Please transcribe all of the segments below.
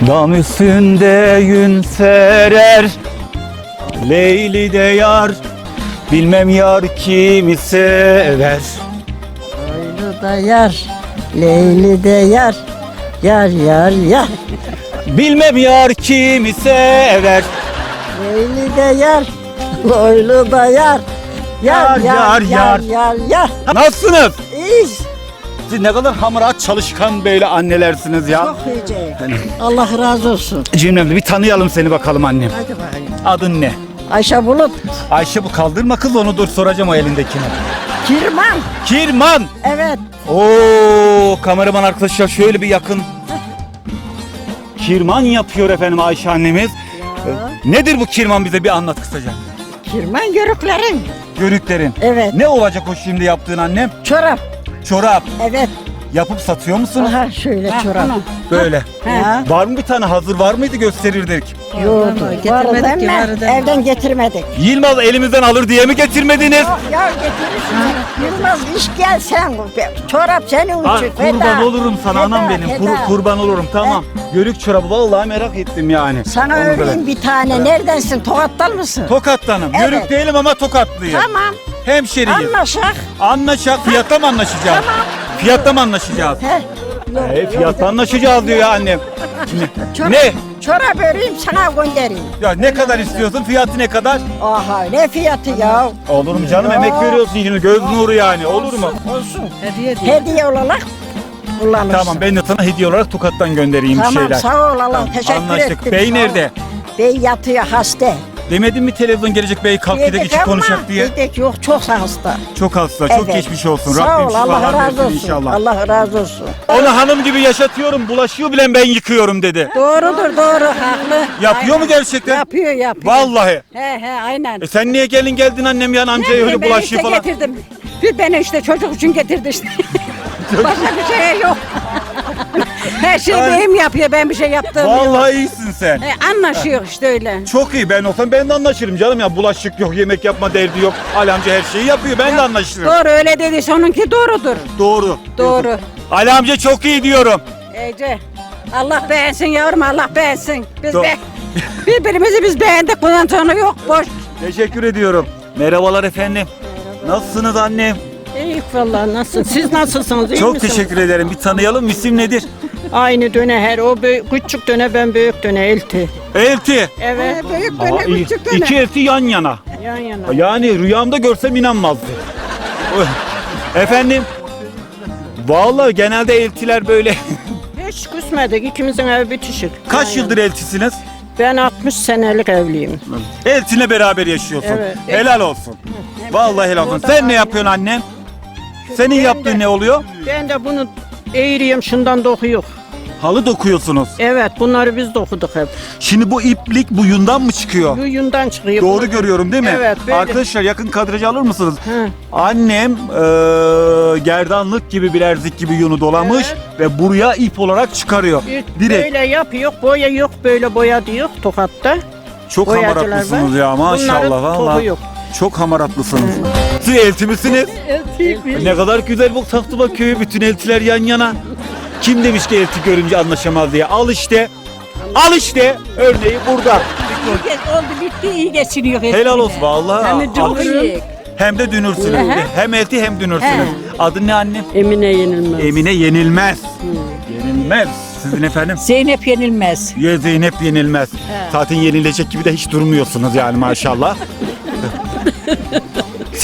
Dam üstünde yün serer Leyli de yar Bilmem yar kimi sever Leyli de yar, Leyli de yar, yar yar yar. Bilmem yar kimi sever Leyli de yar, Leyli de yar, Yar, yar yar, yar yar yar. Nasılsınız? İş Siz ne kadar hamarat çalışkan böyle annelersiniz ya. çok iyice. Allah razı olsun. Cimrem bir tanıyalım seni bakalım annem. Hadi bakayım. Adın ne? Ayşe Bulut, Ayşe bu kaldırma kız onu dur soracağım o elindekini. Kirman. Kirman. Evet. Oo kameraman arkadaşlar şöyle bir yakın. Kirman yapıyor efendim Ayşe annemiz. Ee, Nedir bu kirman bize bir anlat kısaca. Kirman yörüklerin. Görüklerin. Evet. Ne olacak o şimdi yaptığın annem? Çorap. Çorap. Evet. Yapıp satıyor musunuz? Aha şöyle çorap. Böyle. Ha. Var mı bir tane hazır var mıydı gösterirdik. Yoğurdu. Getirmedik Vardı ki, ama vardı. evden getirmedik. Yılmaz elimizden alır diye mi getirmediniz? Ya getirirsin. Yılmaz iş gel sen. Çorap senin Ha, için. kurban feda. olurum sana Feda, anam benim. Kur- feda. kurban olurum tamam. Yörük çorabı vallahi merak ettim yani. Sana Onu böyle- öreyim bir tane. Neredensin? Tokat'tan mısın? Tokat'tanım. Evet. Yörük değilim ama tokatlıyım. Tamam. Hemşeriyiz. Anlaşak. Anlaşacak. Fiyatta mı anlaşacağız? Fiyatta mı anlaşacağız? He. Yok, E, fiyatta anlaşacağız diyor ya annem. Çorap, Ne? Çorap öreyim sana göndereyim. Ya ne kadar istiyorsun? Fiyatı ne kadar? Aha ne fiyatı ya? Olur mu canım? Emek veriyorsun şimdi. Göz nuru yani. Olur mu? Olsun. Hediye diye. Hediye olarak kullanırsın. Tamam ben de sana hediye olarak Tokat'tan göndereyim bir Tamam şeyler. sağ ol Allah teşekkür Anlaştık. ettim. Bey sağ ol. nerede? Bey yatıyor hasta. Demedin mi televizyon gelecek bey kalk gidek içi ama konuşacak diye. Dedik yok çok hasta. Çok hasta, çok Evet. geçmiş olsun. Sağ Rabbim ol Allah şifalar razı versin olsun. inşallah. Allah razı olsun. Onu hanım gibi yaşatıyorum, bulaşıyor bile ben yıkıyorum dedi. Doğrudur doğru haklı. Yapıyor mu gerçekten? Yapıyor yapıyor. Vallahi. He he aynen. E sen niye gelin geldin annem yani amcaya öyle Ben bulaşıyor işte falan. getirdim. Bir beni işte çocuk için getirdi işte. Başka bir şey yok. Her şey Ay. benim yapıyor. Ben bir şey yaptığım yok. Vallahi iyisin sen. E, anlaşıyor işte öyle. Çok iyi ben olsam ben de anlaşırım canım ya bulaşık yok yemek yapma derdi yok. Ali amca her şeyi yapıyor ben de anlaşırım. Doğru öyle dediyse onunki doğrudur. Doğru. Doğru. Ali amca çok iyi diyorum. Ece. Allah beğensin yavrum Allah beğensin. Biz Do- be birbirimizi biz beğendik bundan sonra yok boş. Teşekkür ediyorum. Merhabalar efendim. Nasılsınız annem? İyi vallahi nasıl? Siz nasılsınız? İyi Çok misiniz? teşekkür ederim. Bir tanıyalım. İsim nedir? Aynı döne her. O büyük, küçük döne ben büyük döne elti. Elti. Evet. Büyük Aa, dönem iyi. küçük dönem. İki elti yan yana. Yan yana. Yani rüyamda görsem inanmazdı. Efendim? Vallahi genelde eltiler böyle. Hiç küsmedik. İkimizin evi bitişik. Kaç Yan yıldır eltisiniz? yana. Ben 60 senelik evliyim. Eltinle beraber yaşıyorsun. Evet. Helal olsun. Vallahi helal olsun. Sen ne yapıyorsun annem? Senin yaptığın ne oluyor? Ben de bunu eğriyim şundan dokuyor. Halı dokuyorsunuz. Evet bunları biz dokuduk hep. Şimdi bu iplik bu yundan mı çıkıyor? Bu yundan çıkıyor. Doğru Bunu- görüyorum değil mi? Evet, böyle. Arkadaşlar yakın kadrajı alır mısınız? Hı. Annem eee, gerdanlık gibi bilezik gibi yunu dolamış ve buraya ip olarak çıkarıyor. Bir- Direkt. Böyle yapıyor. Boya yok böyle boya diyor tokatta. Çok boyacılar hamaratlısınız var. ya maşallah Bunların valla. yok. Çok hamaratlısınız. Siz elti misiniz? Ne kadar güzel bu Tahtıba köyü bütün eltiler yan yana. Kim demiş ki elti görünce anlaşamaz diye. Al işte. Al işte. Örneği burada. Oldu bitti iyi geçiriyor. Helal olsun vallahi. Hem de Al- çok iyi. Hem de dünürsünüz. Hem elti hem dünürsünüz. Adın ne annem? Emine yenilmez. Emine yenilmez. Yenilmez. Sizin efendim? Zeynep yenilmez. Ya Zeynep yenilmez. Zaten yenilecek gibi de hiç durmuyorsunuz yani maşallah.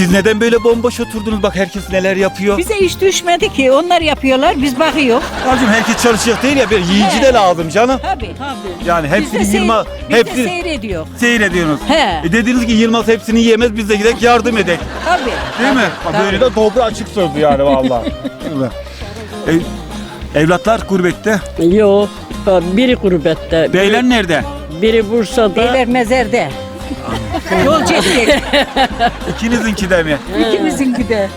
Siz neden böyle bomboş oturdunuz? Bak herkes neler yapıyor. Bize iş düşmedi ki. Onlar yapıyorlar. Biz bakıyor. Abicim herkes çalışacak değil ya. Bir yiyici de lazım canım. Tabii tabii. Yani Biz de, hepsini seyir, Yılmaz... biz de Hepsi seyrediyor. seyrediyorsunuz. He. E dediniz ki Yılmaz hepsini yiyemez biz de gidek yardım edek. Tabii. Değil mi? Bak Böyle de doğru açık sözlü yani mi? E, evlatlar gurbette. Yok. Biri gurbette. Beyler nerede? Biri Bursa'da. Beyler mezerde. Yol çekecek. İkinizinki de mi? İkimizinki de.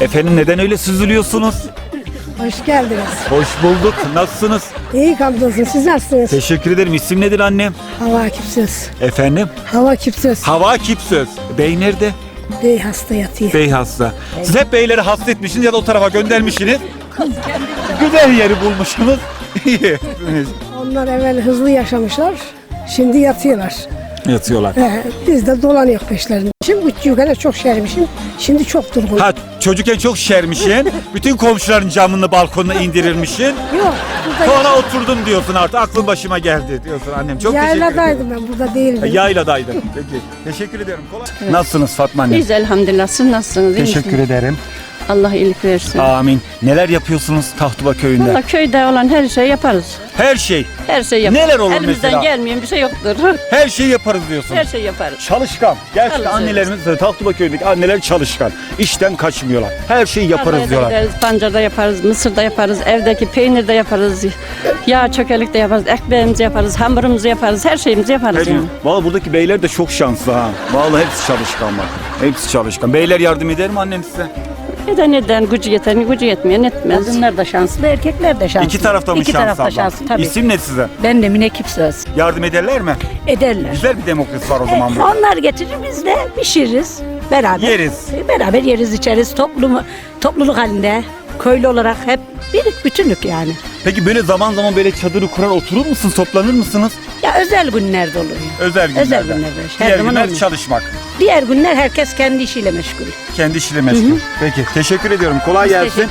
Efendim neden öyle süzülüyorsunuz? Hoş geldiniz. Hoş bulduk. Nasılsınız? İyi hamdolsun. Siz nasılsınız? Teşekkür ederim. İsim nedir annem? Hava kipsiz. Efendim? Hava kipsiz. Hava Kipsöz. Bey nerede? Bey hasta yatıyor. Bey hasta. Siz hep beyleri hasta etmişsiniz ya da o tarafa göndermişsiniz. güzel yeri bulmuşsunuz. İyi. Onlar evvel hızlı yaşamışlar. Şimdi yatıyorlar. Yatıyorlar. He, biz de dolanıyor peşlerinde. Şimdi küçükken çok şermişim. Şimdi çok durgun. Ha çocukken çok şermişsin. Bütün komşuların camını balkonuna indirirmişsin. Yok burada Sonra oturdum diyorsun artık aklın başıma geldi diyorsun annem. Çok teşekkür ederim. yayladaydım ben burada değildim. Yayladaydım. Peki. Teşekkür ediyorum. Kolay. Nasılsınız Fatma anne? Biz elhamdülillah siz nasılsınız? iyi Teşekkür misiniz? ederim. Allah iyilik versin. Amin. Neler yapıyorsunuz Tahtuba köyünde? Valla köyde olan her şeyi yaparız. Her şey. Her şey yaparız. Neler olur Elimizden mesela? gelmeyen bir şey yoktur. Her şeyi yaparız diyorsun. Her şey yaparız. Çalışkan. Gerçekten Çalışıyoruz. annelerimiz Tahtuba köyündeki anneler çalışkan. İşten kaçmıyorlar. Her şeyi yaparız Tarlaya da diyorlar. gideriz, pancarda yaparız, mısırda yaparız, evdeki peynir de yaparız, yağ çökelik de yaparız, ekmeğimizi yaparız, hamurumuzu yaparız, her şeyimizi yaparız. Her yani. Vallahi buradaki beyler de çok şanslı ha. Vallahi hepsi çalışkan bak. Hepsi çalışkan. Beyler yardım eder mi annem size? Neden neden gücü yeter, gücü yetmeyen etmez. Kadınlar da şanslı, erkekler de şanslı. İki tarafta mı İki şanslı tarafta abla? şanslı tabii. İsim ne size? Ben de Mine Kipsöz. Yardım ederler mi? Ederler. Güzel bir demokrasi var o E, zaman burada. onlar getirir biz de pişiririz. Beraber. Yeriz. E, Beraber yeriz içeriz. Toplumu, topluluk halinde köylü olarak hep bir bütünlük yani. Peki böyle zaman zaman böyle çadırı kurar oturur musunuz? Toplanır mısınız? Ya özel günlerde oluyor. Özel günlerde. Özel günlerde. Her Diğer zaman günler olmuyor. çalışmak. Diğer günler herkes kendi işiyle meşgul. Kendi işiyle meşgul. Peki teşekkür ediyorum. Kolay gelsin.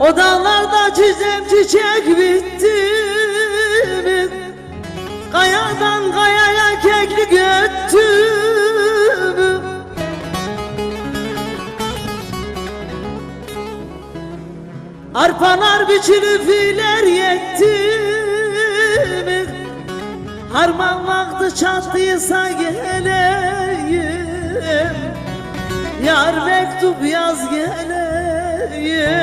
O dağlarda çiçek çiçek bitti mi? Kayadan kayaya keklik öttü mü? Arpalar biçilip filer yetti mi? Harman vakti çattıysa geleyim Yar mektup yaz geleyim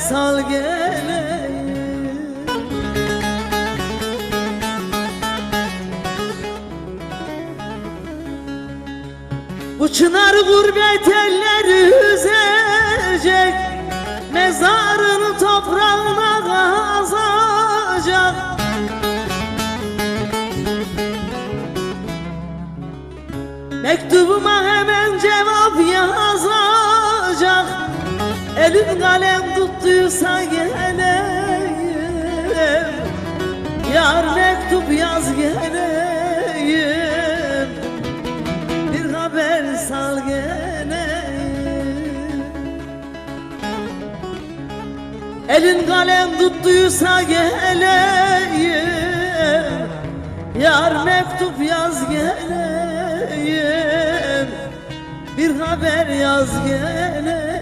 sal geleyim Bu çınar gurbet elleri üzecek Mezarını toprağına kazacak Mektubuma kalem tuttuysa geleyim Yar mektup yaz geleyim Bir haber sal geleyim Elin kalem tuttuysa geleyim Yar mektup yaz geleyim Bir haber yaz geleyim